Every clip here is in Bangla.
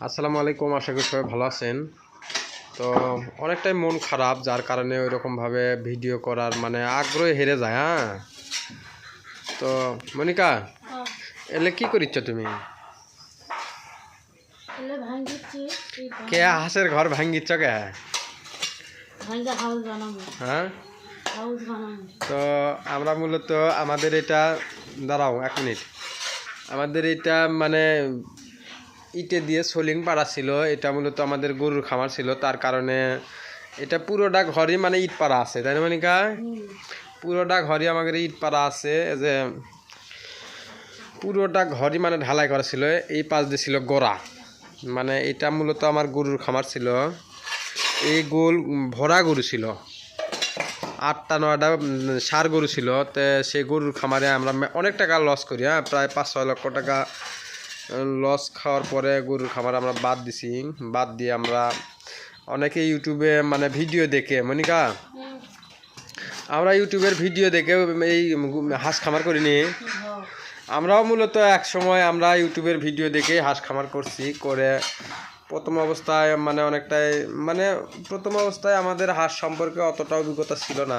আসসালামু আলাইকুম আশা করি সবাই ভালো আছেন। তো অনেকটাই মন খারাপ যার কারণে ওইরকমভাবে ভিডিও করার মানে আগ্রহ হেরে যায় হ্যাঁ? তো মনিকা এলে কি করিচ্ছ তুমি? কে হাঁসের ঘর ভাঙ্গিচ্ছ কে? হ্যাঁ? তো আমরা মূলত আমাদের এটা দাঁড়াও এক মিনিট। আমাদের এটা মানে ইটে দিয়ে সোলিং পাড়া ছিল, এটা মূলত আমাদের গরুর খামার ছিল, তার কারণে এটা পুরোটা ঘরই মানে ইট পাড়া আছে, তাই না মনিকা? পুরোটা ঘরই আমাদের ইট পাড়া আছে যে পুরোটা ঘরই মানে ঢালাই করা ছিল, এই পাশ দিয়ে ছিল গোড়া। মানে এটা মূলত আমার গরুর খামার ছিল। এই গোল ভরা গরু ছিল। আটটা, নয়টা ষাঁড় গরু ছিল, তো সেই গরুর খামারে আমরা অনেক টাকা লস করি হ্যাঁ প্রায় পাঁচ, ছয় লক্ষ টাকা লস খাওয়ার পরে গরুর খামার আমরা বাদ দিছি। বাদ দিয়ে আমরা অনেকে ইউটিউবে মানে ভিডিও দেখে, মনিকা? আমরা ইউটিউবের ভিডিও দেখে এই হাঁস খামার করিনি। আমরাও মূলত এক সময় আমরা ইউটিউবের ভিডিও দেখে হাঁস খামার করছি, করে প্রথম অবস্থায় মানে অনেকটাই মানে প্রথম অবস্থায় আমাদের হাঁস সম্পর্কে অতটা অভিজ্ঞতা ছিল না।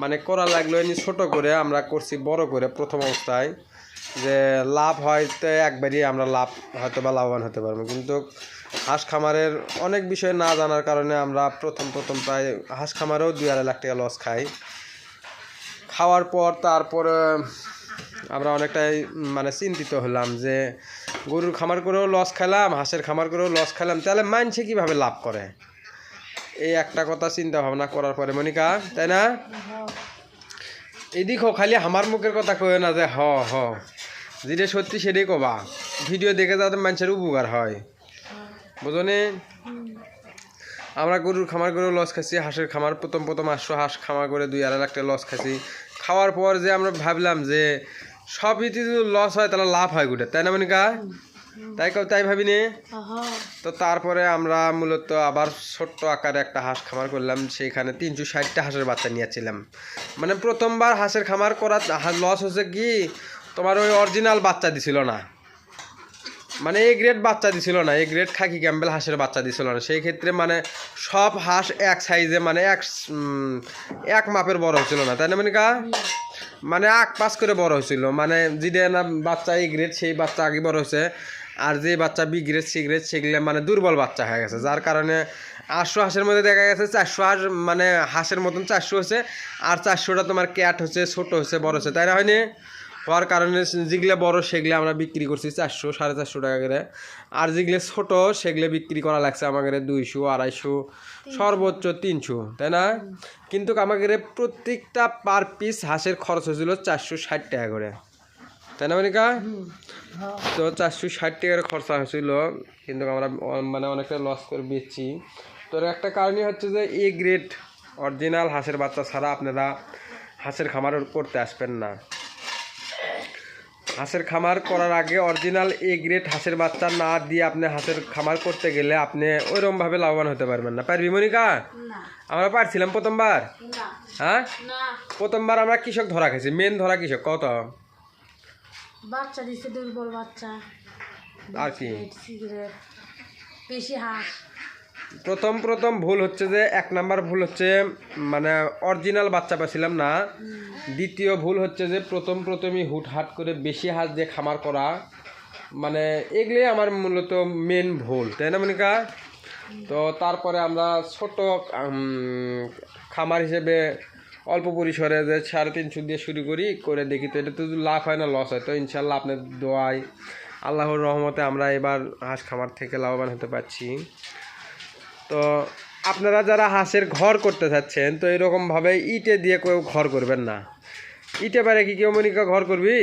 মানে করা লাগল ছোট করে আমরা করছি, বড় করে প্রথম অবস্থায়। যে লাভ হয়তো একবারই আমরা লাভ হয়তো বা লাভবান হতে পারব। কিন্তু হাঁস খামারের অনেক বিষয় না জানার কারণে আমরা প্রথম প্রথম প্রায় হাঁস খামারেও দুই আড়াই লাখ টাকা লস খাই। খাওয়ার পর তারপরে আমরা অনেকটাই মানে চিন্তিত হলাম যে গরুর খামার করেও লস খেলাম হাঁসের খামার করেও লস খেলাম তাহলে মানছে কীভাবে লাভ করে? এই একটা কথা চিন্তা ভাবনা করার পরে মনিকা তাই না? হ, এদিকও খালি আমার মুখের কথা কয়ে না যে হ হ। যেটা সত্যি সেটাই কবা। ভিডিও দেখে যাতে মানুষের উপকার হয়। বুঝনি? আমরা গরুর খামার করে লস খাচ্ছি হাঁসের খামার প্রথম প্রথম আসছো হাঁস খামার করে দুই আড়াই লাখ টাকা লস খাচ্ছি খাওয়ার পর যে আমরা ভাবলাম যে সবই যদি লস হয় তাহলে লাভ হয় গুটে তাই না মনিকা? তাই কেউ তাই ভাবিনি? তো তারপরে আমরা মূলত আবার ছোট্ট আকারে একটা হাঁস খামার করলাম সেইখানে তিনশো ষাটটা হাঁসের বাচ্চা নিয়েছিলাম। মানে প্রথমবার হাঁসের খামার করা লস হচ্ছে কি? তোমার ওই অরিজিনাল বাচ্চা দিছিল না। মানে এ গ্রেড বাচ্চা দিছিল না এ গ্রেড খাকি ক্যাম্বেল হাঁসের বাচ্চা দিছিল না। সেই ক্ষেত্রে মানে সব হাঁস এক সাইজে মানে এক এক মাপের বড় হয়েছিল না। তাই না মানে কা মানে আক পাস করে বড় হয়েছিল। মানে যেটা না বাচ্চা এ গ্রেড সেই বাচ্চা আগে বড় হয়েছে। আর যে বাচ্চা বি গ্রেড সি গ্রেড সেগুলো মানে দুর্বল বাচ্চা হয়ে গেছে। যার কারণে আটশো হাঁসের মধ্যে দেখা গেছে চারশো হাঁস মানে হাঁসের মতন চারশো হচ্ছে আর চারশোটা তোমার ক্যাট হচ্ছে, ছোট হচ্ছে, বড় হচ্ছে। তাই না হয়নি? হওয়ার কারণে যেগুলো বড় সেগুলো আমরা বিক্রি করছি চারশো সাড়ে চারশো টাকা করে। আর যেগুলো ছোট সেগুলো বিক্রি করা লাগছে আমাদের দুইশো আড়াইশো সর্বোচ্চ তিনশো তাই না? কিন্তু আমাদের প্রত্যেকটা পার পিস হাঁসের খরচ হয়েছিল চারশো ষাট টাকা করে। তাই না মনিকা? তো চারশো ষাট টাকার খরচা হয়েছিল কিন্তু আমরা মানে অনেকটা লস করে বেচছি। তো এর একটা কারণই হচ্ছে যে এ গ্রেড অরিজিনাল হাঁসের বাচ্চা ছাড়া আপনারা হাঁসের খামার করতে আসবেন না। হাঁসের খামার করার আগে অরিজিনাল এ গ্রেড হাঁসের বাচ্চা না দিয়ে আপনি হাঁসের খামার করতে গেলে আপনি ওইরকমভাবে লাভবান হতে পারবেন না। পারবি মনিকা? আমরা পারছিলাম প্রথমবার? হ্যাঁ? প্রথমবার আমরা কৃষক ধরা খেয়েছি মেন ধরা কৃষক কত? বাচ্চা দিছে দুর্বল বাচ্চা। আর কি? বেশি হাঁস। প্রথম প্রথম ভুল হচ্ছে যে, এক নাম্বার ভুল হচ্ছে মানে অরিজিনাল বাচ্চা পাচ্ছিলাম না। দ্বিতীয় ভুল হচ্ছে যে, প্রথম প্রথমই হুটহাট করে বেশি হাঁস দিয়ে খামার করা। মানে এগুলোই আমার মূলত মেন ভুল, তাই না মনিকা? তো তারপরে আমরা ছোট খামার হিসেবে অল্প পরিসরে যে সাড়ে তিনশো দিয়ে শুরু করি, করে দেখি তো এটা তো লাভ হয় না লস হয়। তো ইনশাল্লাহ আপনার দোয়াই আল্লাহর রহমতে আমরা এবার হাঁস খামার থেকে লাভবান হতে পারছি। তো আপনারা যারা হাঁসের ঘর করতে চাচ্ছেন তো এরকমভাবে ইটে দিয়ে কেউ ঘর করবেন না। ইটে পারে কি কেউ মনিকা ঘর করবি?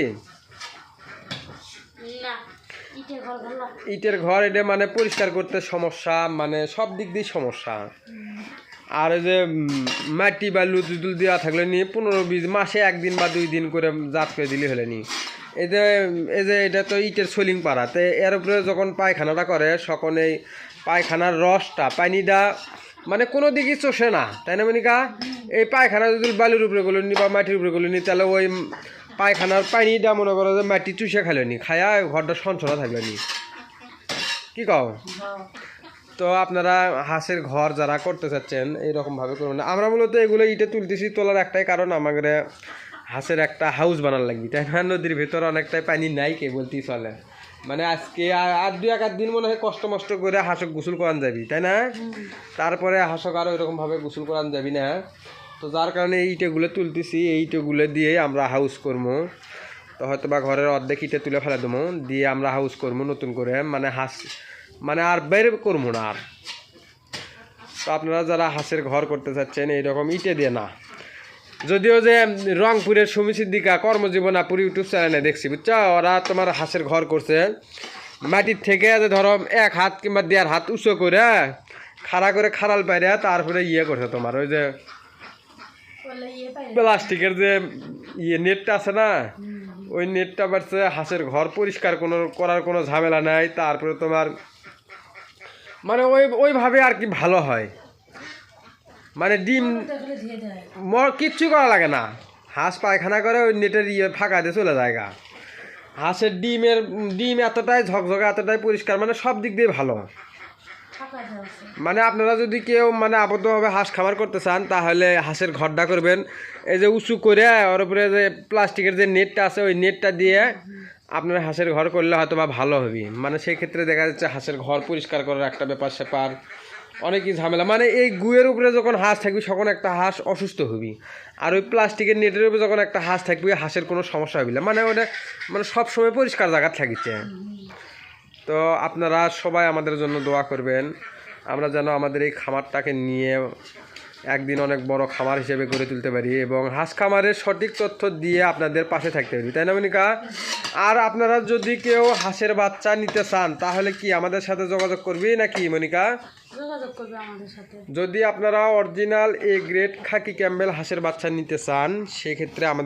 ইটের ঘর এটা মানে পরিষ্কার করতে সমস্যা মানে সব দিক দিয়ে সমস্যা। আর ওই যে মাটি বা লুতুল দেওয়া থাকলে নিয়ে পনেরো বিশ মাসে একদিন বা দুই দিন করে জাত করে দিলে হলে নি এই যে এই যে এটা তো ইটের সোলিং পাড়া তো এর উপরে যখন পায়খানাটা করে সকল এই পায়খানার রসটা, পানিটা মানে কোনো দিকই চষে না, তাই না মনিকা? এই পায়খানা যদি বালির উপরে গেলো নি বা মাটির উপরে গেলো নি, তাহলে ওই পায়খানার পানিটা মনে করো যে মাটি চুষে খাইলো নি, খায়া ঘরটা সঞ্চনা থাকল নি। কি কও? তো আপনারা হাঁসের ঘর যারা করতে চাচ্ছেন এইরকমভাবে করবেন না আমরা মূলত এগুলো ইটে তুলতেছি, তোলার একটাই কারণ আমাদের হাঁসের একটা হাউস বানার লাগবে, তাই না? নদীর ভেতর অনেকটাই পানি নাই কে বলতেই চলে। মানে আজকে আর আর দুই এক দিন মনে হয় কষ্ট মষ্ট করে হাঁসক গোসল করান যাবি, তাই না? তারপরে হাঁসক আরও এরকম ভাবে গোসল করান যাবি না। তো যার কারণে ইটেগুলো তুলতেছি, এই ইটেগুলো দিয়ে আমরা হাউস করব তো হয়তো বা ঘরের অর্ধেক ইটে তুলে ফেলে দেবো, দিয়ে আমরা হাউস করব নতুন করে। মানে হাঁস মানে আর বের করব না আর। তো আপনারা যারা হাঁসের ঘর করতে চাচ্ছেন, এইরকম ইটে দিয়ে না। যদিও যে রংপুরের সুমি সিদ্দিকা কর্মজীবনাপুর ইউটিউব চ্যানেলে দেখছি বুঝছ? ওরা তোমার হাঁসের ঘর করছে। মাটির থেকে যে ধরো এক হাত কিংবা দেড় হাত উঁচু করে খাড়া করে খাড়াল পাইরে তারপরে ইয়ে করছে তোমার ওই যে ইয়ে প্লাস্টিকের যে ইয়ে নেটটা আছে না ওই নেটটা বাড়ছে হাঁসের ঘর পরিষ্কার কোনো করার কোনো ঝামেলা নাই তারপরে তোমার মানে ওই ওইভাবে আর কি ভালো হয়। মানে ডিম দেখলে ধুয়ে দেয় ম- কিচ্ছু করা লাগে না। হাঁস পায়খানা করে ওই নেটের ইয়ে ফাঁকা দিয়ে চলে যায় গা। হাঁসের ডিমের ডিম এতটাই ঝকঝকে এতটাই পরিষ্কার মানে সব দিক দিয়ে ভালো। মানে আপনারা যদি কেউ মানে আবদ্ধভাবে হাঁস খামার করতে চান তাহলে হাঁসের ঘরটা করবেন। এই যে উঁচু করে ওর উপরে যে প্লাস্টিকের যে নেটটা আছে ওই নেটটা দিয়ে আপনার হাঁসের ঘর করলে হয়তো বা ভালো হবে। মানে সেই ক্ষেত্রে দেখা যাচ্ছে হাঁসের ঘর পরিষ্কার করার একটা ব্যাপার স্যাপার অনেকই ঝামেলা। মানে এই গুয়ের উপরে যখন হাঁস থাকবি তখন একটা হাঁস অসুস্থ হবি। আর ওই প্লাস্টিকের নেটের উপরে যখন একটা হাঁস থাকবি হাঁসের কোনো সমস্যা হবে না। মানে ওটা মানে সবসময় পরিষ্কার জায়গা থাকিচ্ছে। তো আপনারা সবাই আমাদের জন্য দোয়া করবেন। আমরা যেন আমাদের এই খামারটাকে নিয়ে একদিন অনেক বড় খামার হিসেবে গড়ে তুলতে পারি এবং হাঁস খামারের সঠিক তথ্য দিয়ে আপনাদের পাশে থাকতে পারি। তাই না মনিকা? আর আপনারা যদি কেউ হাঁসের বাচ্চা নিতে চান তাহলে কি আমাদের সাথে যোগাযোগ করবি নাকি মনিকা? যদি আপনারা original A grade khaki Campbell হাঁসের বাচ্চা নিতে চান সেক্ষেত্রে আমাদের